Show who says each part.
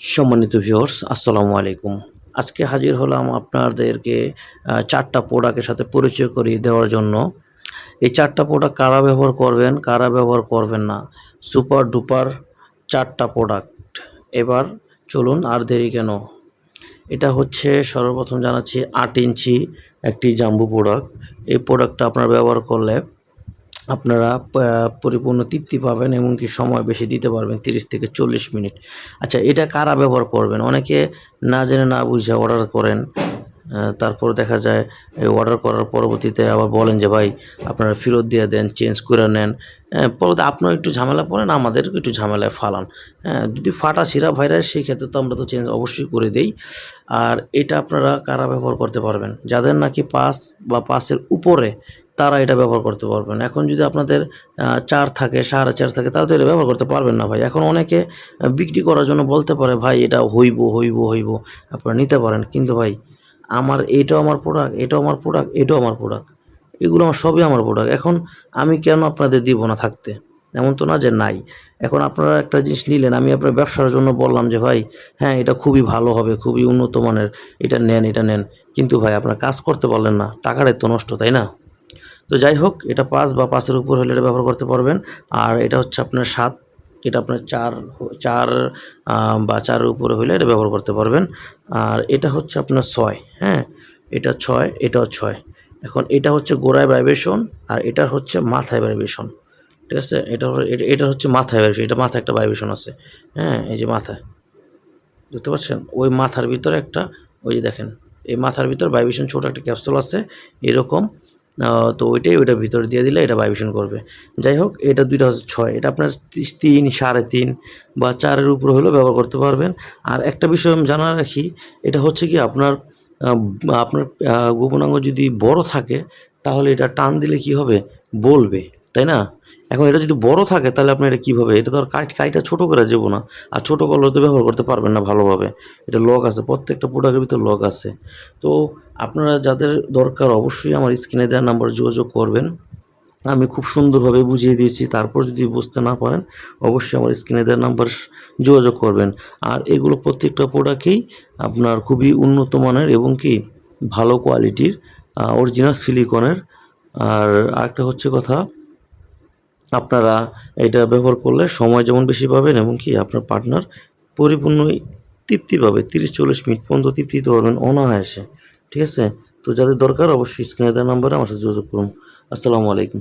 Speaker 1: সম্মানিত ভিউয়ার্স আসসালামু আলাইকুম। আজকে হাজির হলাম আপনাদেরকে চারটা প্রোডাক্টের সাথে পরিচয় করিয়ে দেওয়ার জন্য। এই চারটা প্রোডাক্ট কারা ব্যবহার করবেন, কারা ব্যবহার করবেন না? সুপার ডুপার চারটা প্রোডাক্ট এবার চলুন আর দেরি কেন? এটা হচ্ছে সর্বপ্রথম জানাচ্ছি আট ইঞ্চি একটি জাম্বু প্রোডাক্ট এই প্রোডাক্টটা আপনারা ব্যবহার করলে আপনারা পরিপূর্ণ তৃপ্তি পাবেন এমনকি সময় বেশি দিতে পারবেন তিরিশ থেকে চল্লিশ মিনিট। আচ্ছা এটা কারা ব্যবহার করবেন? অনেকে না জেনে না বুঝে অর্ডার করেন তারপর দেখা যায় এই অর্ডার করার পরবর্তীতে আবার বলেন যে ভাই আপনারা ফেরত দিয়ে দেন চেঞ্জ করে নেন। হ্যাঁ, পরবর্তী আপনার একটু ঝামেলা পড়েন আমাদেরকে একটু ঝামেলায় ফালান। হ্যাঁ যদি ফাটা সিরা ভাইরাস সেই ক্ষেত্রে তো আমরা তো চেঞ্জ অবশ্যই করে দেই। আর এটা আপনারা কারা ব্যবহার করতে পারবেন? যাদের নাকি পাস বা পাসের উপরে তারা এটা ব্যবহার করতে পারবেন এখন যদি আপনাদের চার থাকে, সাড়ে চার থাকে, তারা তো এটা ব্যবহার করতে পারবেন না ভাই। এখন অনেকে বিক্রি করার জন্য বলতে পারে, ভাই, এটা হইব হইব হইব। আপনারা নিতে পারেন। কিন্তু ভাই, আমার এইটাও আমার প্রোডাক্ট এটাও আমার প্রোডাক্ট এটাও আমার প্রোডাক্ট এগুলো আমার, সবই আমার প্রোডাক্ট এখন আমি কেন আপনাদের দিব না থাকতে? এমন তো না যে নাই। এখন আপনারা একটা জিনিস নিলেন, আমি আপনার ব্যবসার জন্য বললাম যে, ভাই হ্যাঁ এটা খুবই ভালো হবে, খুবই উন্নত মানের, এটা নেন এটা নেন। কিন্তু ভাই, আপনার কাজ করতে পারলেন না। টাকাটাই তো নষ্ট, তাই না? তো যাই হোক, এটা পাঁচ বা পাঁচের উপর হলে এটা ব্যবহার করতে পারবেন। আর এটা হচ্ছে আপনার সাত, এটা আপনার চার চার বা চারের উপরে হলে এটা ব্যবহার করতে পারবেন। আর এটা হচ্ছে আপনার ছয় হ্যাঁ? এটা ছয়, এটাও ছয়। এখন এটা হচ্ছে গোড়ায় ভাইব্রেশন আর এটা হচ্ছে মাথায় ভাইব্রেশন ঠিক আছে? এটা এটা হচ্ছে মাথায় ভাইব্রেশন এটা মাথায় একটা ভাইব্রেশন আছে হ্যাঁ? এই যে মাথায়, বুঝতে পারছেন? ওই মাথার ভিতরে একটা, ওই যে দেখেন, এই মাথার ভিতর ভাইব্রেশন ছোটো একটা ক্যাপসুল আছে, এরকম তো ওইটাই ওইটা ভিতরে দিয়ে দিলে এটা ভাইব্রেশন করবে। যাই হোক, এটা দুইটা হচ্ছে ছয়, এটা আপনার তিন, সাড়ে তিন বা চারের উপরে হলেও ব্যবহার করতে পারবেন। আর একটা বিষয় আমি জানা রাখি, এটা হচ্ছে কি আপনার আপনার গোপনাঙ্গ যদি বড় থাকে, তাহলে এটা টান দিলে কি হবে? বলবে। তাই না? এখন এটা যদি বড় থাকে, তাহলে আপনি এটা কীভাবে? এটা তো আর কাইট কাইটা ছোটো করে যাব না। আর ছোটো করলে তো ব্যবহার করতে পারবেন না ভালোভাবে। এটা লক আছে, প্রত্যেকটা প্রোডাক্টের ভিতরে লক আছে। তো আপনারা যাদের দরকার অবশ্যই আমার স্ক্রিনে দেওয়ার নাম্বার যোগাযোগ করবেন। আমি খুব সুন্দরভাবে বুঝিয়ে দিয়েছি, তারপর যদি বুঝতে না পারেন, অবশ্যই আমার স্ক্রিনে দেওয়ার নাম্বার যোগাযোগ করবেন। আর এগুলো প্রত্যেকটা প্রোডাক্টেই আপনার খুবই উন্নত মানের এবং কি ভালো কোয়ালিটির অরিজিনাল সিলিকনের আর আরেকটা হচ্ছে কথা আপনারা এটা ব্যবহার করলে সময় যেমন বেশি পাবেন এবং কি আপনার পার্টনার পরিপূর্ণ তৃপ্তি পাবে। তিরিশ, চল্লিশ মিনিট পর্যন্ত তৃপ্তি দিতে পারবেন অনায়াসে। ঠিক আছে? তো যাদের দরকার অবশ্যই স্ক্রিনে দেওয়ার নাম্বারে আমার সাথে যোগাযোগ করুন। আসসালামু আলাইকুম।